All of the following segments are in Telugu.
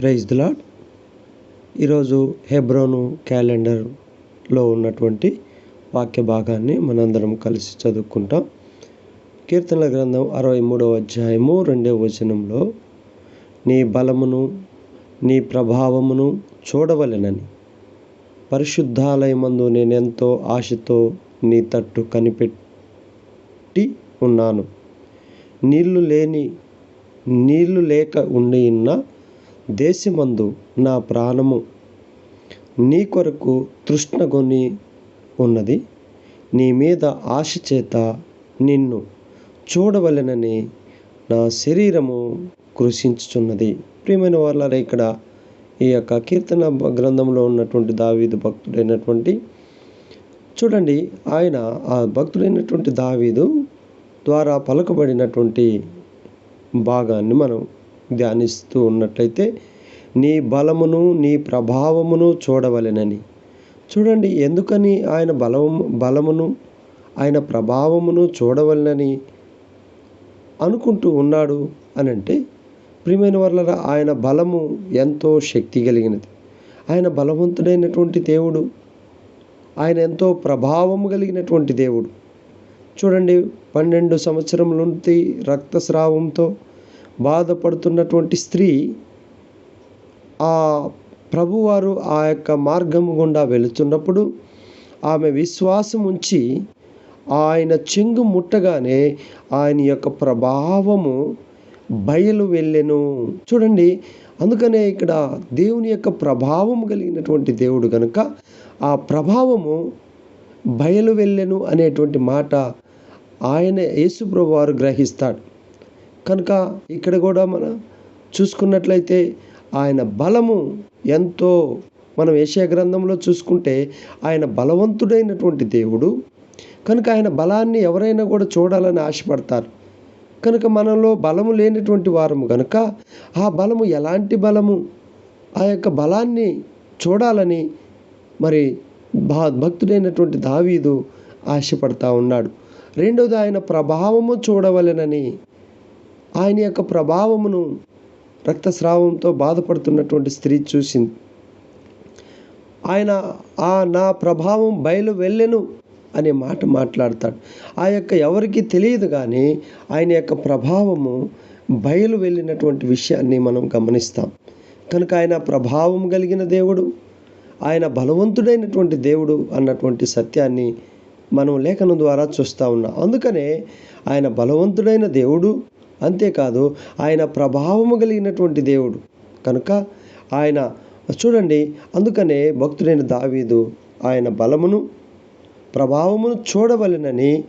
ప్రైజ్ ది లాడ్ ఈరోజు హెబ్రోను క్యాలెండర్లో ఉన్నటువంటి వాక్య భాగాన్ని మనందరం కలిసి చదువుకుంటాం. కీర్తనల గ్రంథం అరవై మూడవ అధ్యాయము రెండవ వచనంలో నీ బలమును నీ ప్రభావమును చూడవలెనని. పరిశుద్ధాలయమందు నేనెంతో ఆశతో నీ తట్టు కనిపెట్టి ఉన్నాను. నీళ్ళు లేని నీళ్ళు లేక ఉండి ఉన్న దేశమందు నా ప్రాణము నీ కొరకు తృష్ణగొని ఉన్నది. నీ మీద ఆశ చేత నిన్ను చూడవలెనని నా శరీరము కృషించుచున్నది. ప్రియమైన వాళ్ళారా ఇక్కడ ఈ యొక్క కీర్తన గ్రంథంలో ఉన్నటువంటి దావీదు భక్తుడైనటువంటి చూడండి ఆయన ఆ భక్తుడైనటువంటి దావీదు ద్వారా పలకబడినటువంటి భాగాన్ని మనం ధ్యానిస్తూ ఉన్నట్లయితే నీ బలమును నీ ప్రభావమును చూడవలెనని. చూడండి ఎందుకని ఆయన బలము బలమును ఆయన ప్రభావమును చూడవలనని అనుకుంటూ ఉన్నాడు అని అంటే ప్రియమైన వల్ల ఆయన బలము ఎంతో శక్తి కలిగినది. ఆయన బలవంతుడైనటువంటి దేవుడు ఆయన ఎంతో ప్రభావము కలిగినటువంటి దేవుడు. చూడండి పన్నెండు సంవత్సరముల నుండి రక్తస్రావంతో బాధపడుతున్నటువంటి స్త్రీ ఆ ప్రభువారు ఆ యొక్క మార్గము గుండా వెళుతున్నప్పుడు ఆమె విశ్వాసం ఉంచి ఆయన చెంగు ముట్టగానే ఆయన యొక్క ప్రభావము బయలు వెళ్ళెను. చూడండి అందుకనే ఇక్కడ దేవుని యొక్క ప్రభావం కలిగినటువంటి దేవుడు కనుక ఆ ప్రభావము బయలు వెళ్ళెను అనేటువంటి మాట ఆయన యేసుప్రభు వారు గ్రహిస్తాడు. కనుక ఇక్కడ కూడా మనం చూసుకున్నట్లయితే ఆయన బలము ఎంతో మనం ఏషియా గ్రంథంలో చూసుకుంటే ఆయన బలవంతుడైనటువంటి దేవుడు. కనుక ఆయన బలాన్ని ఎవరైనా కూడా చూడాలని ఆశపడతారు. కనుక మనలో బలము లేనటువంటి వారము కనుక ఆ బలము ఎలాంటి బలము? ఆ యొక్క బలాన్ని చూడాలని మరి భా భక్తుడైనటువంటి దావీదు ఆశపడతా ఉన్నాడు. రెండవది ఆయన ప్రభావము చూడవలెనని ఆయన యొక్క ప్రభావమును రక్తస్రావంతో బాధపడుతున్నటువంటి స్త్రీ చూసింది. ఆయన ఆ నా ప్రభావం బయలు వెళ్ళెను అనే మాట మాట్లాడతాడు. ఆ యొక్క ఎవరికి తెలియదు కానీ ఆయన యొక్క ప్రభావము బయలు వెళ్ళినటువంటి విషయాన్ని మనం గమనిస్తాం. కనుక ఆయన ప్రభావం కలిగిన దేవుడు ఆయన బలవంతుడైనటువంటి దేవుడు అన్నటువంటి సత్యాన్ని మనం లేఖనం ద్వారా చూస్తూ ఉన్నాం. అందుకనే ఆయన బలవంతుడైన దేవుడు అంతేకాదు ఆయన ప్రభావము కలిగినటువంటి దేవుడు. కనుక ఆయన చూడండి అందుకనే భక్తుడైన దావీదు ఆయన బలమును ప్రభావమును చూడవలెనని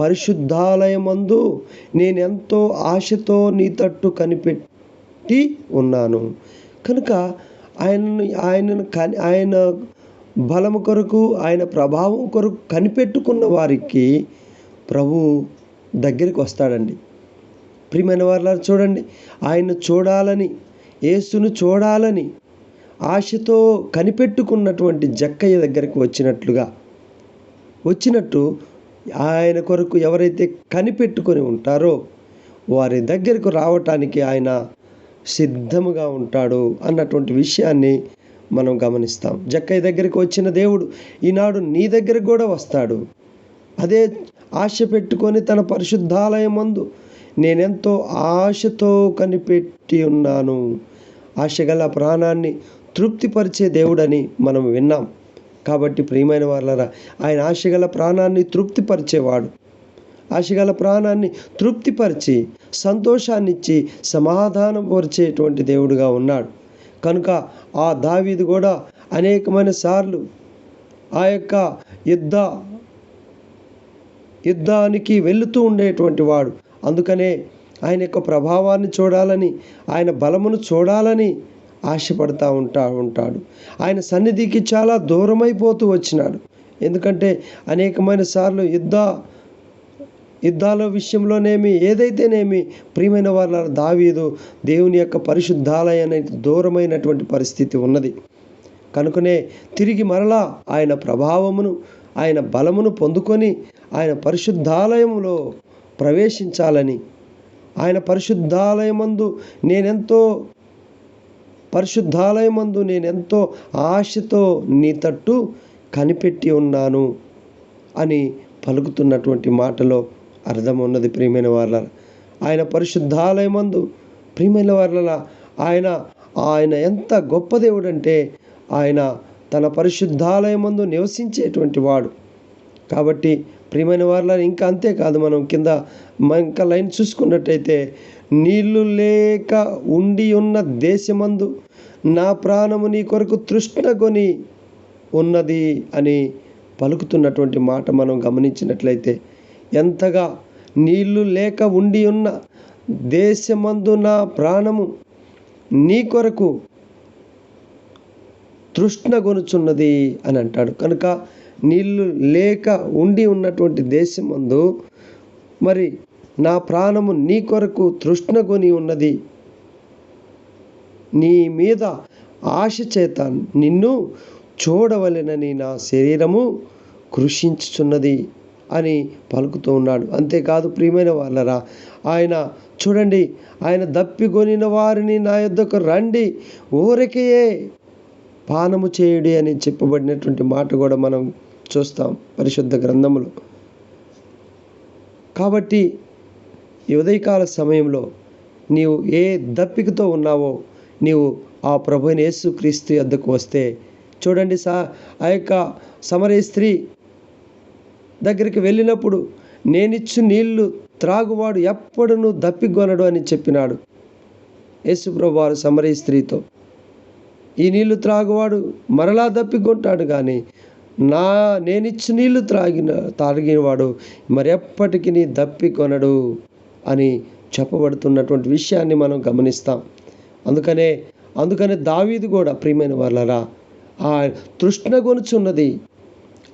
పరిశుద్ధాలయమందు నేనెంతో ఆశతో నీ తట్టు కనిపెట్టి ఉన్నాను. కనుక ఆయనను ఆయనను కని ఆయన బలము కొరకు ఆయన ప్రభావం కొరకు కనిపెట్టుకున్న వారికి ప్రభు దగ్గరికి వస్తాడండి. ప్రియమైన వారు చూడండి. ఆయన చూడాలని యేసును చూడాలని ఆశతో కనిపెట్టుకున్నటువంటి జక్కయ్య దగ్గరకు వచ్చినట్లుగా వచ్చినట్టు ఆయన కొరకు ఎవరైతే కనిపెట్టుకొని ఉంటారో వారి దగ్గరకు రావటానికి ఆయన సిద్ధముగా ఉంటాడు అన్నటువంటి విషయాన్ని మనం గమనిస్తాం. జక్కయ్య దగ్గరికి వచ్చిన దేవుడు ఈనాడు నీ దగ్గరకు కూడా వస్తాడు. అదే ఆశ పెట్టుకొని తన పరిశుద్ధాలయం మందు నేనెంతో ఆశతో కనిపెట్టి ఉన్నాను. ఆశగల ప్రాణాన్ని తృప్తిపరిచే దేవుడని మనం విన్నాం. కాబట్టి ప్రియమైన వాళ్ళరా ఆయన ఆశగల ప్రాణాన్ని తృప్తిపరిచేవాడు. ఆశగల ప్రాణాన్ని తృప్తిపరిచి సంతోషాన్నిచ్చి సమాధానం పరిచేటువంటి దేవుడుగా ఉన్నాడు. కనుక ఆ దావీది కూడా అనేకమైన సార్లు ఆ యొక్క యుద్ధ యుద్ధానికి వెళుతూ ఉండేటువంటి వాడు. అందుకనే ఆయన యొక్క ప్రభావాన్ని చూడాలని ఆయన బలమును చూడాలని ఆశపడతా ఉంటా ఉంటాడు. ఆయన సన్నిధికి చాలా దూరమైపోతూ వచ్చినాడు. ఎందుకంటే అనేకమైన సార్లు యుద్ధ యుద్ధాల విషయంలోనేమి ఏదైతేనేమి ప్రియమైన వాళ్ళ దావీదు దేవుని యొక్క పరిశుద్ధాలయానికి దూరమైనటువంటి పరిస్థితి ఉన్నది. కనుకనే తిరిగి మరలా ఆయన ప్రభావమును ఆయన బలమును పొందుకొని ఆయన పరిశుద్ధాలయంలో ప్రవేశించాలని. ఆయన పరిశుద్ధాలయమందు నేనెంతో పరిశుద్ధాలయమందు నేను ఎంతో ఆశతో నీ తట్టు కనిపెట్టి ఉన్నాను అని పలుకుతున్నటువంటి మాటలో అర్థం ఉన్నది ప్రియమైన వాళ్ళ ఆయన పరిశుద్ధాలయమందు ప్రియమైన వాళ్ళ ఆయన ఆయన ఎంత గొప్ప దేవుడు అంటే ఆయన తన పరిశుద్ధాలయమందు నివసించేటువంటి వాడు. కాబట్టి ప్రియమైన వారిలో ఇంకా అంతేకాదు మనం కింద ఇంకా లైన్ చూసుకున్నట్టయితే నీళ్ళు లేక ఉండి ఉన్న దేశమందు నా ప్రాణము నీ కొరకు తృష్ణగొని ఉన్నది అని పలుకుతున్నటువంటి మాట మనం గమనించినట్లయితే ఎంతగా నీళ్ళు లేక ఉండి ఉన్న దేశమందు నా ప్రాణము నీ కొరకు తృష్ణగొనుచున్నది అని అంటాడు. కనుక నీళ్ళు లేక ఉండి ఉన్నటువంటి దేశమందు మరి నా ప్రాణము నీ కొరకు తృష్ణగొని ఉన్నది. నీ మీద ఆశ చేత నిన్ను చూడవలెనని నా శరీరము కృషించుచున్నది అని పలుకుతూ ఉన్నాడు. అంతేకాదు ప్రియమైన వాళ్ళరా ఆయన చూడండి ఆయన దప్పిగొనిన వారిని నా యొద్దకు రండి ఊరికే పానము చేయుడి అని చెప్పబడినటువంటి మాట కూడా మనం చూస్తాం పరిశుద్ధ గ్రంథములో. కాబట్టి ఉదయకాల సమయంలో నీవు ఏ దప్పికతో ఉన్నావో నీవు ఆ ప్రభుని యేసుక్రీస్తు యొద్దకు వస్తే చూడండి సా ఆ యొక్క సమరే స్త్రీ దగ్గరికి వెళ్ళినప్పుడు నేనిచ్చు నీళ్ళు త్రాగువాడు ఎప్పుడును దప్పిగొనడు అని చెప్పినాడు యేసుప్రభు వారు సమరే స్త్రీతో. ఈ నీళ్ళు త్రాగువాడు మరలా దప్పికొంటాడు కానీ నా నేనిచ్చు నీళ్ళు త్రాగిన తాగినవాడు మరెప్పటికీ నీ దప్పికొనడు అని చెప్పబడుతున్నటువంటి విషయాన్ని మనం గమనిస్తాం. అందుకనే అందుకనే దావీదు కూడా ప్రియమైన వాళ్ళరా ఆ తృష్ణగొనుచున్నది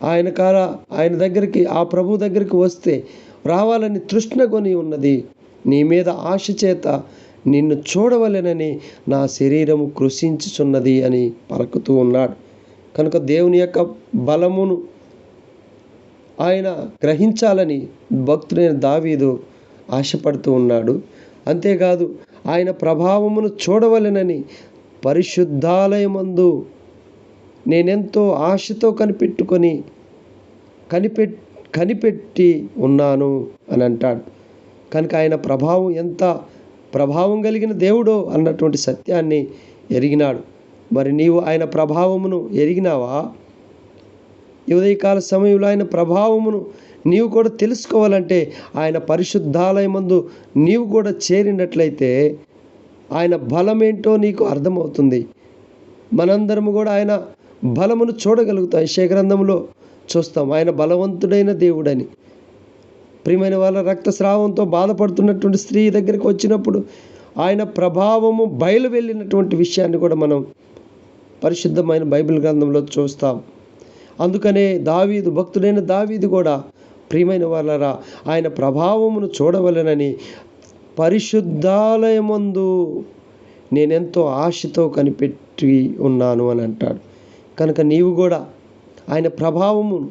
ఆయన కాల ఆయన దగ్గరికి ఆ ప్రభు దగ్గరికి వస్తే రావాలని తృష్ణ కొని ఉన్నది. నీ మీద ఆశ చేత నిన్ను చూడవలెనని నా శరీరము కృషించుచున్నది అని పలుకుతూ ఉన్నాడు. కనుక దేవుని యొక్క బలమును ఆయన గ్రహించాలని భక్తుడైన దావీదు ఆశపడుతూ ఉన్నాడు. అంతేకాదు ఆయన ప్రభావమును చూడవలెనని పరిశుద్ధాలయమందు నేనెంతో ఆశతో కనిపెట్టుకొని కనిపె కనిపెట్టి ఉన్నాను అని అంటాడు. కనుక ఆయన ప్రభావం ఎంత ప్రభావం కలిగిన దేవుడో అన్నటువంటి సత్యాన్ని ఎరిగినాడు. మరి నీవు ఆయన ప్రభావమును ఎరిగినావా? ఉదయకాల సమయంలో ఆయన ప్రభావమును నీవు కూడా తెలుసుకోవాలంటే ఆయన పరిశుద్ధాలయమందు నీవు కూడా చేరినట్లయితే ఆయన బలమేంటో నీకు అర్థమవుతుంది. మనందరము కూడా ఆయన బలమును చూడగలుగుతాం. శేఖరంధంలో చూస్తాం. ఆయన బలవంతుడైన దేవుడని. ప్రియమైన వాళ్ళ రక్తస్రావంతో బాధపడుతున్నటువంటి స్త్రీ దగ్గరికి వచ్చినప్పుడు ఆయన ప్రభావము బయలు వెళ్ళినటువంటి విషయాన్ని కూడా మనం పరిశుద్ధమైన బైబిల్ గ్రంథంలో చూస్తాం. అందుకనే దావీదు భక్తుడైన దావీదు కూడా ప్రియమైన వాళ్ళరా ఆయన ప్రభావమును చూడవలెనని పరిశుద్ధాలయమందు నేనెంతో ఆశతో కనిపెట్టి ఉన్నాను అని అంటాడు. కనుక నీవు కూడా ఆయన ప్రభావము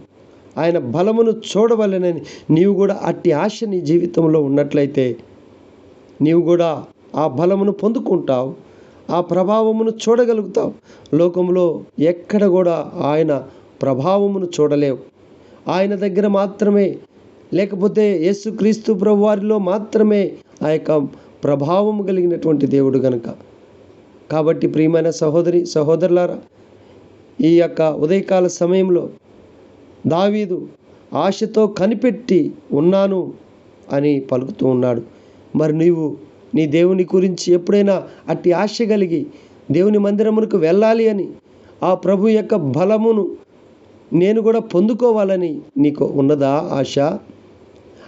ఆయన బలమును చూడవలెనని నీవు కూడా అట్టి ఆశ నీ జీవితంలో ఉన్నట్లయితే నీవు కూడా ఆ బలమును పొందుకుంటావు. ఆ ప్రభావమును చూడగలుగుతావు. లోకంలో ఎక్కడ కూడా ఆయన ప్రభావమును చూడలేవు. ఆయన దగ్గర మాత్రమే లేకపోతే యేసుక్రీస్తు ప్రభు వారిలో మాత్రమే ఆ యొక్క ప్రభావము కలిగినటువంటి దేవుడు గనుక. కాబట్టి ప్రియమైన సహోదరి సహోదరులారా ఈ యొక్క ఉదయకాల సమయంలో దావీదు ఆశతో కనిపెట్టి ఉన్నాను అని పలుకుతూ ఉన్నాడు. మరి నీవు నీ దేవుని గురించి ఎప్పుడైనా అట్టి ఆశ కలిగి దేవుని మందిరమునకు వెళ్ళాలి అని ఆ ప్రభు యొక్క బలమును నేను కూడా పొందుకోవాలని నీకు ఉన్నదా ఆశ?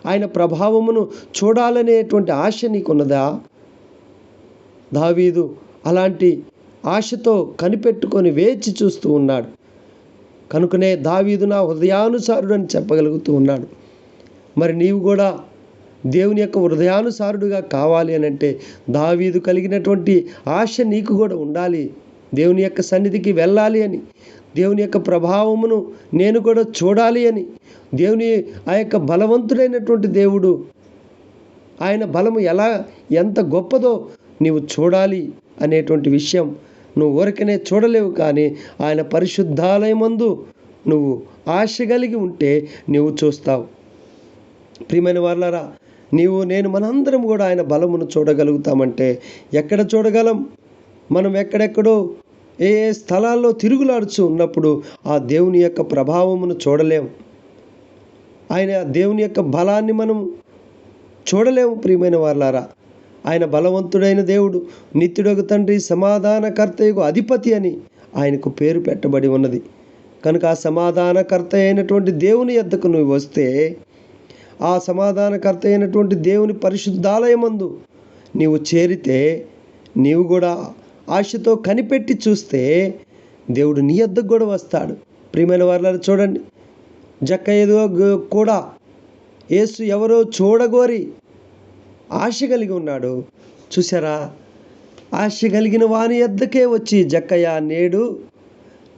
ఆయన ప్రభావమును చూడాలనేటువంటి ఆశ నీకున్నదా దావీదు అలాంటి ఆశతో కనిపెట్టుకొని వేచి చూస్తూ ఉన్నాడు. కనుకనే దావీదు నా హృదయానుసారుడు అని చెప్పగలుగుతూ ఉన్నాడు. మరి నీవు కూడా దేవుని యొక్క హృదయానుసారుడుగా కావాలి అని అంటే దావీదు కలిగినటువంటి ఆశ నీకు కూడా ఉండాలి. దేవుని యొక్క సన్నిధికి వెళ్ళాలి అని దేవుని యొక్క ప్రభావమును నేను కూడా చూడాలి అని దేవుని ఆ యొక్క బలవంతుడైనటువంటి దేవుడు ఆయన బలము ఎలా ఎంత గొప్పదో నీవు చూడాలి అనేటువంటి విషయం నువ్వు ఊరికనే చూడలేవు కానీ ఆయన పరిశుద్ధాలయమందు నువ్వు ఆశ కలిగి ఉంటే నువ్వు చూస్తావు. ప్రియమైన వాళ్ళరా నీవు నేను మనందరం కూడా ఆయన బలమును చూడగలుగుతామంటే ఎక్కడ చూడగలం? మనం ఎక్కడెక్కడో ఏ ఏ స్థలాల్లో తిరుగులాడుచు ఉన్నప్పుడు ఆ దేవుని యొక్క ప్రభావమును చూడలేం. ఆయన దేవుని యొక్క బలాన్ని మనం చూడలేము ప్రియమైన వాళ్ళారా ఆయన బలవంతుడైన దేవుడు నిత్యుడొక తండ్రి సమాధానకర్తయ్యకు అధిపతి అని ఆయనకు పేరు పెట్టబడి ఉన్నది. కనుక ఆ సమాధానకర్త అయినటువంటి దేవుని ఎద్దకు నువ్వు వస్తే ఆ సమాధానకర్త అయినటువంటి దేవుని పరిశుద్ధాలయమందు నీవు చేరితే నీవు కూడా ఆశతో కనిపెట్టి చూస్తే దేవుడు నీ యొద్దకు కూడా వస్తాడు. ప్రియమైన వాళ్ళని చూడండి. జక్క ఏదో కూడా యేసు ఎవరో చూడగోరి ఆశ కలిగి ఉన్నాడు. చూసారా ఆశ కలిగిన వాని ఎద్దకే వచ్చి జక్కయ్య నేడు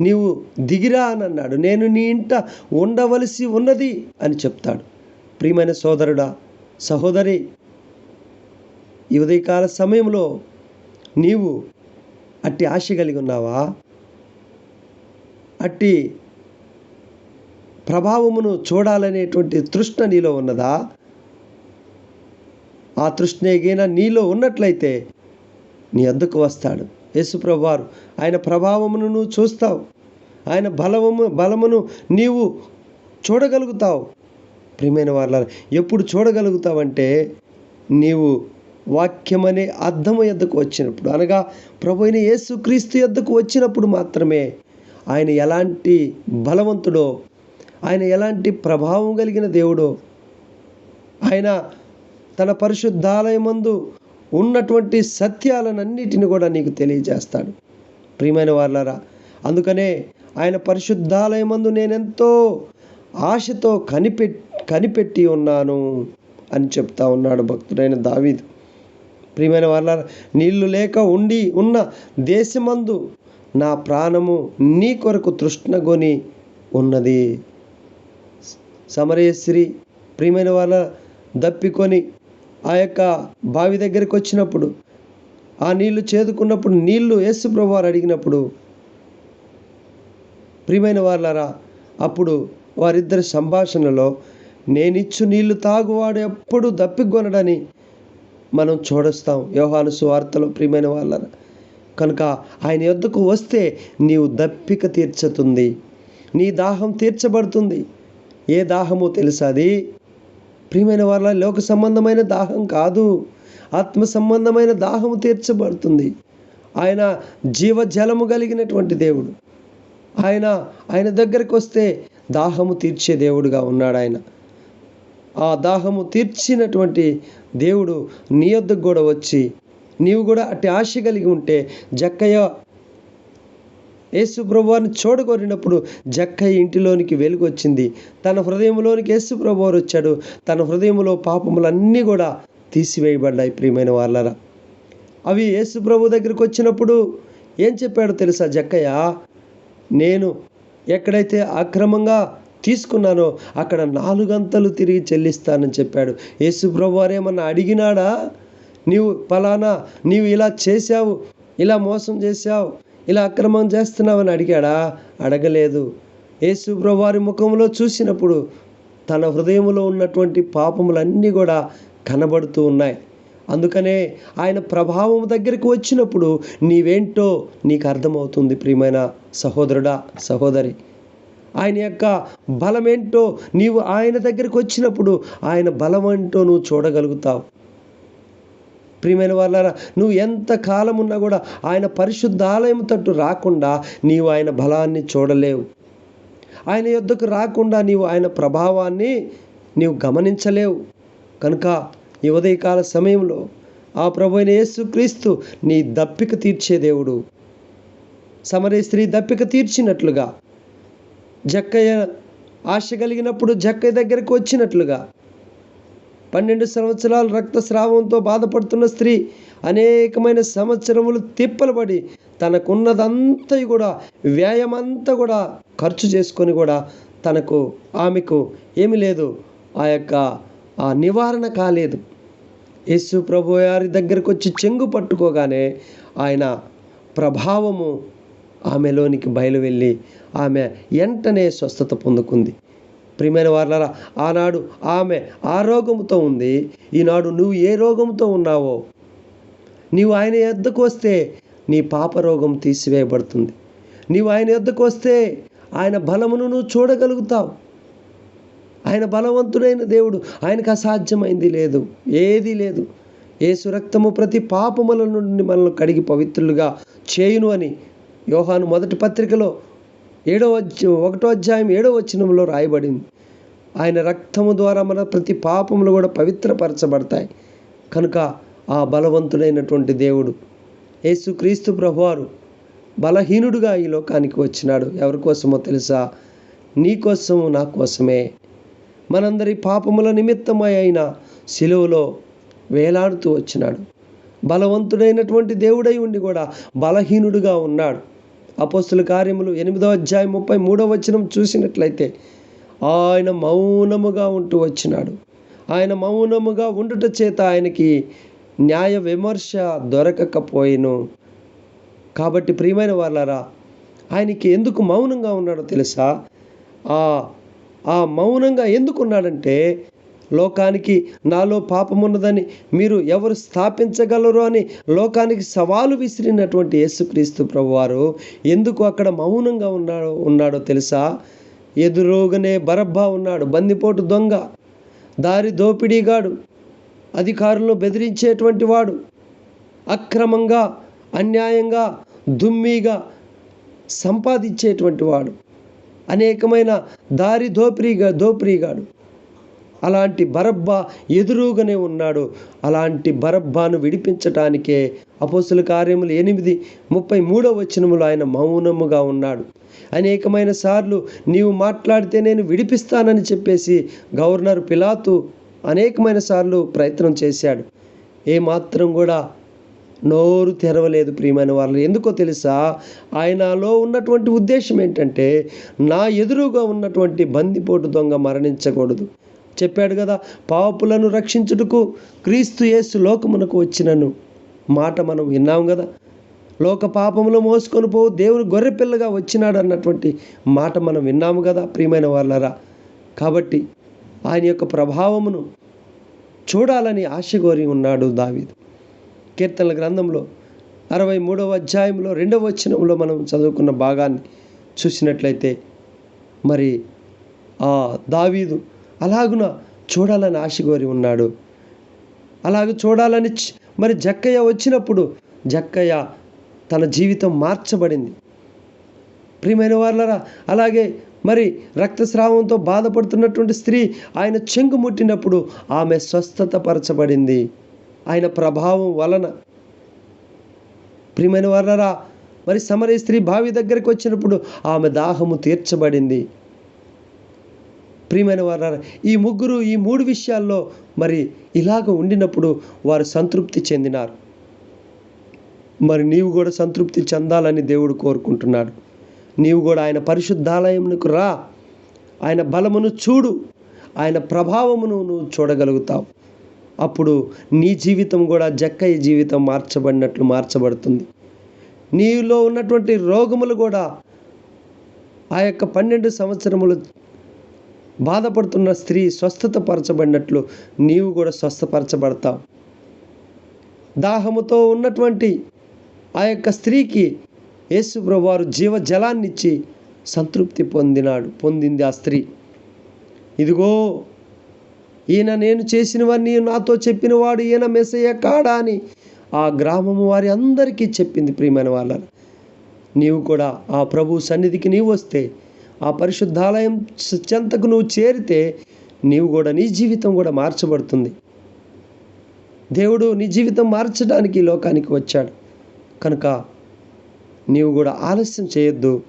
నీవు దిగిరా అని అన్నాడు. నేను నీ ఇంట ఉండవలసి ఉన్నది అని చెప్తాడు. ప్రియమైన సోదరుడా సహోదరి ఈ ఉదయకాల సమయంలో నీవు అట్టి ఆశ కలిగి ఉన్నావా? అట్టి ప్రభావమును చూడాలనేటువంటి తృష్ణ నీలో ఉన్నదా? ఆ తృష్ణేగైన నీలో ఉన్నట్లయితే నీ అద్దకు వస్తాడు. యేసుప్రభువారు ఆయన ప్రభావమును నువ్వు చూస్తావు. ఆయన బలము బలమును నీవు చూడగలుగుతావు. ప్రియమైన వాళ్ళ ఎప్పుడు చూడగలుగుతావంటే నీవు వాక్యమనే అర్థము ఎద్దకు వచ్చినప్పుడు అనగా ప్రభు అయిన యేసుక్రీస్తు ఎద్దకు వచ్చినప్పుడు మాత్రమే ఆయన ఎలాంటి బలవంతుడో ఆయన ఎలాంటి ప్రభావం కలిగిన దేవుడో ఆయన తన పరిశుద్ధాలయమందు ఉన్నటువంటి సత్యాలనన్నిటిని కూడా నీకు తెలియజేస్తాడు. ప్రియమైన వాళ్ళారా అందుకనే ఆయన పరిశుద్ధాలయమందు నేనెంతో ఆశతో కనిపెట్టి కనిపెట్టి ఉన్నాను అని చెప్తా ఉన్నాడు భక్తుడైన దావీదు. ప్రియమైన వాళ్ళ నీళ్ళు లేక ఉండి ఉన్న దేశమందు నా ప్రాణము నీ కొరకు తృష్ణగొని ఉన్నది. సమరేశ్వరి ప్రియమైన వాళ్ళ దప్పికొని ఆ యొక్క బావి దగ్గరికి వచ్చినప్పుడు ఆ నీళ్ళు చేదుకున్నప్పుడు నీళ్ళు యేసు ప్రభువారు అడిగినప్పుడు ప్రియమైన వాళ్ళారా అప్పుడు వారిద్దరి సంభాషణలో నేనిచ్చు నీళ్ళు తాగువాడు ఎప్పుడు దప్పిగొనడని మనం చూడొస్తాం. యోహాను సువార్తలో ప్రియమైన వాళ్ళ కనుక ఆయన యొద్దకు వస్తే నీవు దప్పిక తీర్చుతుంది. నీ దాహం తీర్చబడుతుంది. ఏ దాహమో తెలుసా అది? ప్రియమైన వాళ్ళ లోక సంబంధమైన దాహం కాదు. ఆత్మ సంబంధమైన దాహము తీర్చబడుతుంది. ఆయన జీవజలము కలిగినటువంటి దేవుడు. ఆయన ఆయన దగ్గరికి వస్తే దాహము తీర్చే దేవుడుగా ఉన్నాడు ఆయన ఆ దాహము తీర్చినటువంటి దేవుడు నీ వద్దకు కూడా వచ్చి నీవు కూడా అట్టి ఆశ కలిగి ఉంటే జక్కయ్య యేసు ప్రభువారిని చూడగోరినప్పుడు జక్కయ్య ఇంటిలోనికి వెలుగు వచ్చింది తన హృదయంలోనికి యేసు ప్రభువారు వచ్చాడు. తన హృదయంలో పాపములన్నీ కూడా తీసివేయబడ్డాయి ప్రియమైన వాళ్ళరా అవి యేసు ప్రభు దగ్గరికి వచ్చినప్పుడు ఏం చెప్పాడో తెలుసా జక్కయ్య? నేను ఎక్కడైతే అక్రమంగా తీసుకున్నానో అక్కడ నాలుగంతలు తిరిగి చెల్లిస్తానని చెప్పాడు. యేసు ఏమన్నా అడిగినాడా? నీవు ఫలానా నీవు ఇలా చేశావు ఇలా మోసం చేశావు ఇలా అక్రమం చేస్తున్నావని అడిగాడా? అడగలేదు. యేసు వారి ముఖంలో చూసినప్పుడు తన హృదయంలో ఉన్నటువంటి పాపములన్నీ కూడా కనబడుతూ ఉన్నాయి. అందుకనే ఆయన ప్రభావం దగ్గరికి వచ్చినప్పుడు నీవేంటో నీకు అర్థమవుతుంది ప్రియమైన సహోదరుడా సహోదరి. ఆయన యొక్క బలమేంటో నీవు ఆయన దగ్గరికి వచ్చినప్పుడు ఆయన బలం ఏంటో నువ్వు చూడగలుగుతావు. ప్రియమైన వాళ్ళారా నువ్వు ఎంత కాలం ఉన్నా కూడా ఆయన పరిశుద్ధ ఆలయం తట్టు రాకుండా నీవు ఆయన బలాన్ని చూడలేవు. ఆయన యొద్దకు రాకుండా నీవు ఆయన ప్రభావాన్ని నీవు గమనించలేవు. కనుక ఈ ఉదయకాల సమయంలో ఆ ప్రభు అయిన యేసుక్రీస్తు నీ దప్పిక తీర్చే దేవుడు. సమరే స్త్రీ దప్పిక తీర్చినట్లుగా జక్కయ్య ఆశ కలిగినప్పుడు జక్కయ్య దగ్గరికి వచ్చినట్లుగా పన్నెండు సంవత్సరాలు రక్తస్రావంతో బాధపడుతున్న స్త్రీ అనేకమైన సంవత్సరములు తిప్పలబడి తనకున్నదంతా కూడా వ్యాయమంతా కూడా ఖర్చు చేసుకొని కూడా తనకు ఆమెకు ఏమీ లేదు. ఆ యొక్క ఆ నివారణ కాలేదు. యేసు ప్రభు గారి దగ్గరకు వచ్చి చెంగు పట్టుకోగానే ఆయన ప్రభావము ఆమెలోనికి బయలు వెళ్ళి ఆమె వెంటనే స్వస్థత పొందుకుంది. ప్రియమైన వాళ్ళరా ఆనాడు ఆమె ఆ రోగంతో ఉంది. ఈనాడు నువ్వు ఏ రోగంతో ఉన్నావో నీవు ఆయన ఎద్దకు వస్తే నీ పాప రోగం తీసివేయబడుతుంది. నీవు ఆయన ఎద్దకు వస్తే ఆయన బలమును నువ్వు చూడగలుగుతావు. ఆయన బలవంతుడైన దేవుడు ఆయనకు అసాధ్యమైంది లేదు ఏదీ లేదు. ఏసు రక్తము ప్రతి పాపముల నుండి మనల్ని కడిగి పవిత్రులుగా చేయును అని యోహాను మొదటి పత్రికలో ఏడో ఒకటో అధ్యాయం ఏడో వచనంలో రాయబడింది. ఆయన రక్తము ద్వారా మన ప్రతి పాపములు కూడా పవిత్రపరచబడతాయి. కనుక ఆ బలవంతుడైనటువంటి దేవుడు యేసుక్రీస్తు ప్రభువారు బలహీనుడుగా ఈ లోకానికి వచ్చినాడు. ఎవరి కోసమో తెలుసా? నీ కోసము నా కోసమే. మనందరి పాపముల నిమిత్తమై అయిన సిలువలో వేలాడుతూ వచ్చినాడు. బలవంతుడైనటువంటి దేవుడై ఉండి కూడా బలహీనుడుగా ఉన్నాడు. అపోస్తుల కార్యములు ఎనిమిదో అధ్యాయం ముప్పై మూడో వచనం చూసినట్లయితే ఆయన మౌనముగా ఉంటూ వచ్చినాడు. ఆయన మౌనముగా ఉండుట చేత ఆయనకి న్యాయ విమర్శ దొరకకపోయిను. కాబట్టి ప్రియమైన వాళ్ళారా ఆయనకి ఎందుకు మౌనంగా ఉన్నాడో తెలుసా? ఆ ఆ మౌనంగా ఎందుకున్నాడంటే లోకానికి నాలో పాపమున్నదని మీరు ఎవరు స్థాపించగలరు అని లోకానికి సవాలు విసిరినటువంటి యేసుక్రీస్తు ప్రభువారు ఎందుకు అక్కడ మౌనంగా ఉన్నాడో ఉన్నాడో తెలుసా? ఎదురుగానే బరబ్బా ఉన్నాడు బందిపోటు దొంగ దారి దోపిడీగాడు అధికారులను బెదిరించేటువంటి వాడు అక్రమంగా అన్యాయంగా దుమ్మిగా సంపాదించేటువంటి వాడు అనేకమైన దారి దోపిడీగా దోపిడీగాడు అలాంటి బరబ్బా ఎదురుగానే ఉన్నాడు. అలాంటి బరబ్బాను విడిపించటానికే అపోసుల కార్యములు ఎనిమిది ముప్పై మూడో వచనములో ఆయన మౌనముగా ఉన్నాడు. అనేకమైన సార్లు నీవు మాట్లాడితే నేను విడిపిస్తానని చెప్పేసి గవర్నర్ పిలాతు అనేకమైన సార్లు ప్రయత్నం చేశాడు. ఏమాత్రం కూడా నోరు తెరవలేదు ప్రియమైన వాళ్ళు ఎందుకో తెలుసా? ఆయనలో ఉన్నటువంటి ఉద్దేశం ఏంటంటే నా ఎదురుగా ఉన్నటువంటి బందిపోటు దొంగ మరణించకూడదు. చెప్పాడు కదా పాపులను రక్షించుటకు క్రీస్తు యేసు లోకమునకు వచ్చినను. మాట మనం విన్నాం కదా లోక పాపములు మోసుకొని పోవు దేవుని గొర్రెపిల్లగా వచ్చినాడు అన్నటువంటి మాట మనం విన్నాము కదా ప్రియమైన వాళ్ళరా. కాబట్టి ఆయన యొక్క ప్రభావమును చూడాలని ఆశ కోరి ఉన్నాడు దావీదు. కీర్తనల గ్రంథంలో అరవై మూడవ అధ్యాయంలో రెండవ వచనంలో మనం చదువుకున్న భాగాన్ని చూసినట్లయితే మరి ఆ దావీదు అలాగున చూడాలని ఆశ కోరి ఉన్నాడు. అలాగ చూడాలని మరి జక్కయ్య వచ్చినప్పుడు జక్కయ్య తన జీవితం మార్చబడింది. ప్రియమైన వాళ్ళరా అలాగే మరి రక్తస్రావంతో బాధపడుతున్నటువంటి స్త్రీ ఆయన చెంగు ముట్టినప్పుడు ఆమె స్వస్థత పరచబడింది ఆయన ప్రభావం వలన. ప్రియమైన వాళ్ళరా మరి సమరీ స్త్రీ బావి దగ్గరికి వచ్చినప్పుడు ఆమె దాహము తీర్చబడింది. ప్రియమైన వారు ఈ ముగ్గురు ఈ మూడు విషయాల్లో మరి ఇలాగ ఉండినప్పుడు వారు సంతృప్తి చెందినారు. మరి నీవు కూడా సంతృప్తి చెందాలని దేవుడు కోరుకుంటున్నాడు. నీవు కూడా ఆయన పరిశుద్ధాలయంకు రా. ఆయన బలమును చూడు. ఆయన ప్రభావమును నువ్వు చూడగలుగుతావు. అప్పుడు నీ జీవితం కూడా జక్కయ్య జీవితం మార్చబడినట్లు మార్చబడుతుంది. నీలో ఉన్నటువంటి రోగములు కూడా ఆ యొక్క పన్నెండు సంవత్సరములు బాధపడుతున్న స్త్రీ స్వస్థత పరచబడినట్లు నీవు కూడా స్వస్థపరచబడతావు. దాహముతో ఉన్నటువంటి ఆ యొక్క స్త్రీకి యేసు ప్రభువారు జీవజలాన్ని ఇచ్చి సంతృప్తి పొందినాడు పొందింది ఆ స్త్రీ. ఇదిగో ఈయన నేను చేసినవన్నీ నాతో చెప్పినవాడు ఈయన మెసయ్య కాడా అని ఆ గ్రామము వారి అందరికీ చెప్పింది ప్రియమైన వాళ్ళ. నీవు కూడా ఆ ప్రభు సన్నిధికి నీవు వస్తే ఆ పరిశుద్ధాలయం చ- చెంతకు నువ్వు చేరితే నీవు కూడా నీ జీవితం కూడా మార్చబడుతుంది. దేవుడు నీ జీవితం మార్చడానికి లోకానికి వచ్చాడు. కనుక నీవు కూడా ఆలస్యం చేయొద్దు.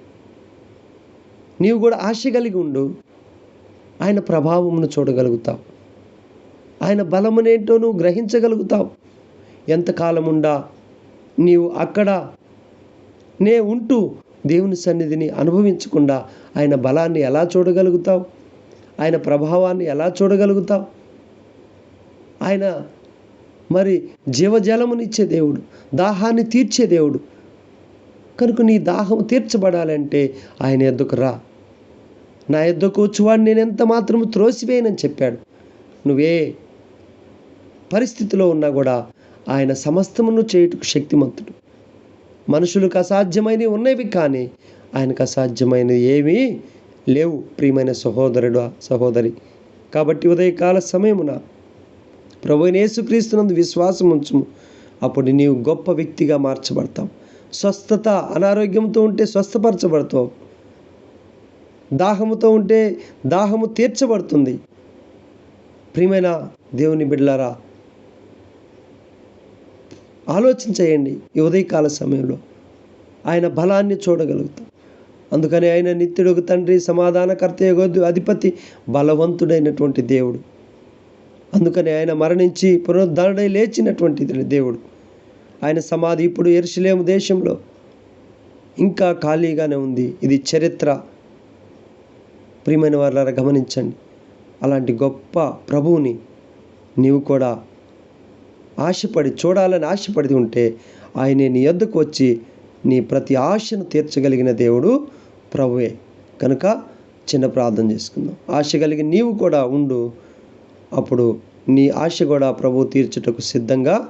నీవు కూడా ఆశ కలిగి ఉండు. ఆయన ప్రభావమును చూడగలుగుతావు. ఆయన బలమునేంటో నువ్వు గ్రహించగలుగుతావు. ఎంతకాలముండా నీవు అక్కడ నే ఉంటూ దేవుని సన్నిధిని అనుభవించకుండా ఆయన బలాన్ని ఎలా చూడగలుగుతావు? ఆయన ప్రభావాన్ని ఎలా చూడగలుగుతావు? ఆయన మరి జీవజలమునిచ్చే దేవుడు దాహాన్ని తీర్చే దేవుడు. కనుక నీ దాహం తీర్చబడాలంటే ఆయన ఎద్దుకు రా. నా ఎద్దుకు వచ్చువాడు నేను ఎంత మాత్రము త్రోసివేయనని చెప్పాడు. నువ్వే పరిస్థితిలో ఉన్నా కూడా ఆయన సమస్తమును చేయుటకు శక్తిమంతుడు. మనుషులకు అసాధ్యమైనవి ఉన్నవి కానీ ఆయనకు అసాధ్యమైనవి ఏమీ లేవు. ప్రియమైన సహోదరుడు సహోదరి కాబట్టి ఉదయకాల సమయమున ప్రభుని యేసుక్రీస్తునందు విశ్వాసం ఉంచుము. అప్పుడు నీవు గొప్ప వ్యక్తిగా మార్చబడతావు. స్వస్థత అనారోగ్యంతో ఉంటే స్వస్థపరచబడతావు. దాహముతో ఉంటే దాహము తీర్చబడుతుంది. ప్రియమైన దేవుని ఆలోచించేయండి ఈ ఉదయకాల సమయంలో. ఆయన బలాన్ని చూడగలుగుతాం. అందుకని ఆయన నిత్యుడు తండ్రి సమాధానకర్త అధిపతి బలవంతుడైనటువంటి దేవుడు. అందుకని ఆయన మరణించి పునరుద్ధరణై లేచినటువంటి దేవుడు. ఆయన సమాధి ఇప్పుడు ఎరుసలేము దేశంలో ఇంకా ఖాళీగానే ఉంది. ఇది చరిత్ర. ప్రియమైన వారు గమనించండి. అలాంటి గొప్ప ప్రభువుని నీవు కూడా ఆశపడి చూడాలని ఆశపడి ఉంటే ఆయన నీ యొద్దకు వచ్చి నీ ప్రతి ఆశను తీర్చగలిగిన దేవుడు ప్రభువే. కనుక చిన్న ప్రార్థన చేసుకుందాం. ఆశ కలిగి నీవు కూడా ఉండు. అప్పుడు నీ ఆశ కూడా ప్రభు తీర్చుటకు సిద్ధంగా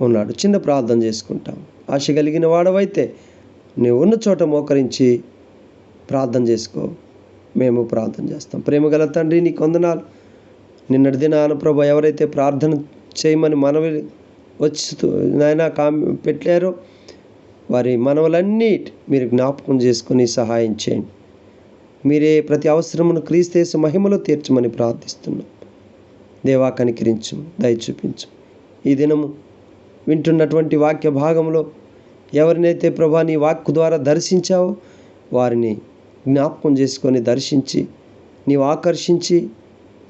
ఉన్నాడు. చిన్న ప్రార్థన చేసుకుంటాం. ఆశ కలిగిన వాడవైతే నువ్వు ఉన్న చోట మోకరించి ప్రార్థన చేసుకో. మేము ప్రార్థన చేస్తాం. ప్రేమ గల తండ్రి నీ కొందనాలు నిన్నటి దినాన ప్రభు ఎవరైతే ప్రార్థన చేయమని మనవి వచ్చి నాయన కామ్ పెట్టారో. వారి మనవలన్నీ మీరు జ్ఞాపకం చేసుకుని సహాయం చేయండి. మీరే ప్రతి అవసరమును క్రీస్తేసు మహిమలో తీర్చమని ప్రార్థిస్తున్నాం. దేవా కనికరించు దయ చూపించు. ఈ దినము వింటున్నటువంటి వాక్య భాగంలో ఎవరినైతే ప్రభా నీ వాక్కు ద్వారా దర్శించావో వారిని జ్ఞాపకం చేసుకొని దర్శించి నీవు ఆకర్షించి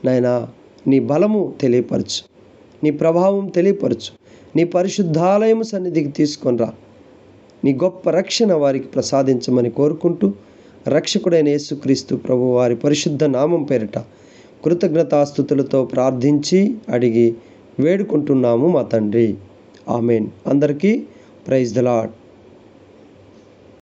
నాయన నీ బలము తెలియపరచు. నీ ప్రభావం తెలియపరచు. నీ పరిశుద్ధాలయం సన్నిధికి తీసుకొని రా. నీ గొప్ప రక్షణ వారికి ప్రసాదించమని కోరుకుంటూ రక్షకుడైన యేసుక్రీస్తు ప్రభు వారి పరిశుద్ధ నామం పేరిట కృతజ్ఞతాస్థుతులతో ప్రార్థించి అడిగి వేడుకుంటున్నాము మా తండ్రి. ఆమెన్. అందరికీ ప్రైజ్ ద లాడ్